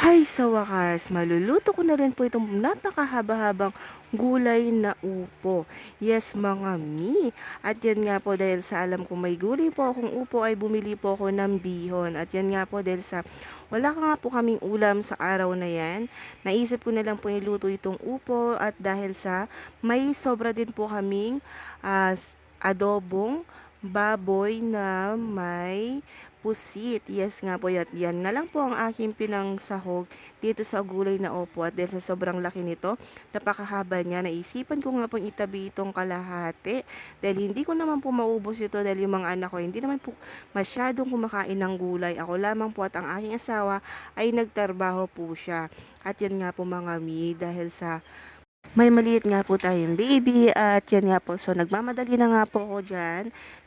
Hay, sa wakas, maluluto ko na rin po itong napakahaba-habang gulay na upo. Yes, mga mi. At yan nga po dahil sa alam kong may gulay po akong upo ay bumili po ako ng bihon. At yan nga po dahil sa wala ka nga po kaming ulam sa araw na yan. Naisip ko na lang po iluto itong upo at dahil sa may sobra din po kaming s- adobong baboy na may pusit. Yes nga po yan. Yan na lang po ang aking pinangsahog dito sa gulay na opo. At dahil sa sobrang laki nito, napakahaba niya. Naisipan ko nga pong itabi itong kalahati. Dahil hindi ko naman po maubos ito dahil yung mga anak ko hindi naman po masyadong kumakain ng gulay. Ako lamang po at ang aking asawa ay nagtrabaho po siya. At yan nga po mga mi dahil sa may maliit nga po tayong baby at yan nga po. So nagmamadali na nga po ako dyan.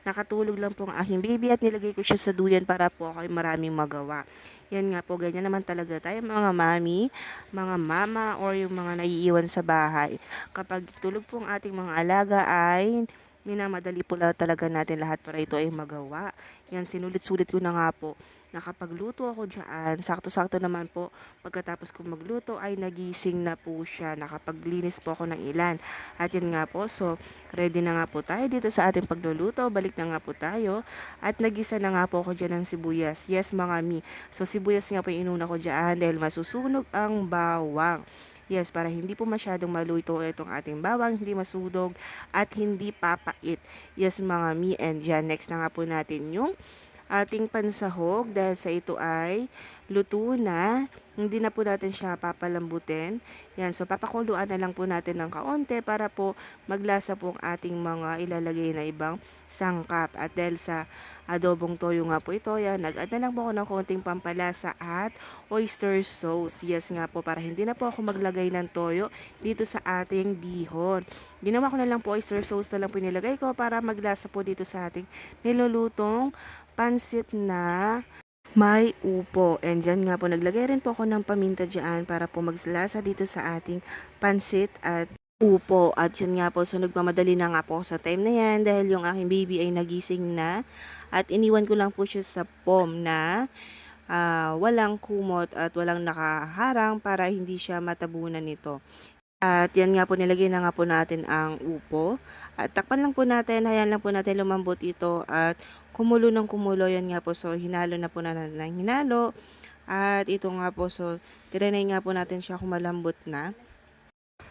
Nakatulog lang po ang aking baby at nilagay ko siya sa duyan para po ako maraming magawa. Yan nga po, ganyan naman talaga tayo mga mami, mga mama or yung mga naiiwan sa bahay. Kapag tulog po ang ating mga alaga ay minamadali po la- talaga natin lahat para ito ay magawa. Yan, sinulit-sulit ko na nga po. Nakapagluto ako dyan. Sakto-sakto naman po Pagkatapos ko magluto ay nagising na po siya. Nakapaglinis po ako ng ilan. At yun nga po, so ready na nga po tayo dito sa ating pagluluto. Balik na nga po tayo. At nagisa na nga po ako dyan ng sibuyas. Yes mga mi. So sibuyas nga po yung inuna ko dyan dahil masusunog ang bawang. Yes, para hindi po masyadong maluto itong ating bawang, hindi masunog at hindi papait. Yes mga mi. And dyan, next na nga po natin yung ating pansahog dahil sa ito ay luto na. Hindi na po natin siya papalambutin. Yan, so papakuluan na lang po natin ng kaunti para po maglasa po ang ating mga ilalagay na ibang sangkap. At dahil sa adobong toyo nga po ito, yan, nag-add na lang po ako ng konting pampalasa at oyster sauce. Yes nga po, para hindi na po ako maglagay ng toyo dito sa ating bihon. Ginawa ko na lang po oyster sauce na lang po nilagay ko para maglasa po dito sa ating nilulutong pansit na may upo. And dyan nga po, naglagay rin po ako ng paminta dyan para po magsalasa dito sa ating pansit at upo. At yun nga po, so nagmamadali na nga po sa time na yan dahil yung aking baby ay nagising na. At iniwan ko lang po siya sa pom na ah, walang kumot at walang nakaharang para hindi siya matabunan nito. At yan nga po, nilagay na nga po natin ang upo. At takpan lang po natin, hayaan lang po natin lumambot ito at kumulo ng kumulo. Yan nga po, so hinalo na po na natin ng hinalo. At ito nga po, so tirinay nga po natin siya kung malambot na.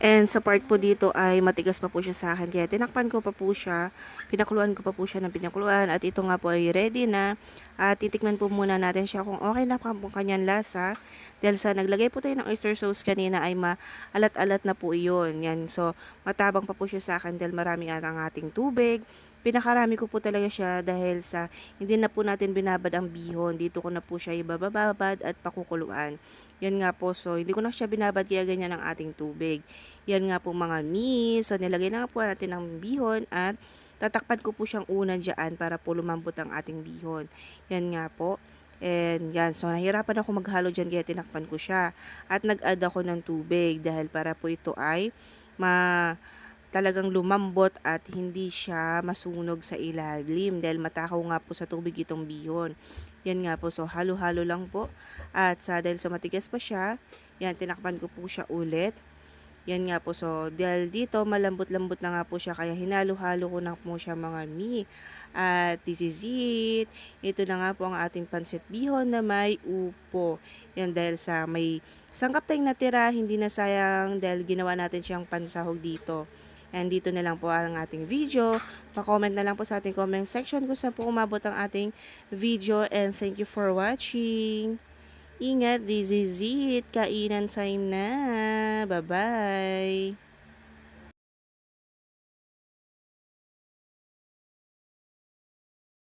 And sa part po dito ay matigas pa po siya sa akin. Kaya tinakpan ko pa po siya. Pinakuluan ko pa po siya ng pinakuluan. At ito nga po ay ready na. At titikman po muna natin siya kung okay na po ang kanyang lasa. Dahil sa naglagay po tayo ng oyster sauce kanina ay maalat-alat na po iyon. Yan. So matabang pa po siya sa akin dahil marami at ang ating tubig. Pinakarami ko po talaga siya dahil sa hindi na po natin binabad ang bihon. Dito ko na po siya ibababad at pakukuluan. Yan nga po, so hindi ko na siya binabad kaya ganyan ang ating tubig. Yan nga po mga mi. So nilagay na nga po natin ang bihon at tatakpan ko po siyang una dyan para po lumambot ang ating bihon. Yan nga po. And yan, so nahirapan ako maghalo dyan kaya tinakpan ko siya. At nag-add ako ng tubig dahil para po ito ay ma talagang lumambot at hindi siya masunog sa ilalim dahil matakaw nga po sa tubig itong bihon. Yan nga po, so halo-halo lang po. At sa dahil sa matigas pa siya, yan, tinakpan ko po siya ulit. Yan nga po, so dahil dito malambot-lambot na nga po siya kaya hinalo-halo ko na po siya mga mi. At this is it. Ito na nga po ang ating pansit bihon na may upo. Yan dahil sa may sangkap tayong natira, hindi na sayang dahil ginawa natin siyang pansahog dito. And dito na lang po ang ating video. Pa-comment na lang po sa ating comment section kung saan po umabot ang ating video. And thank you for watching. Ingat, this is it. Kainan time na. Bye-bye.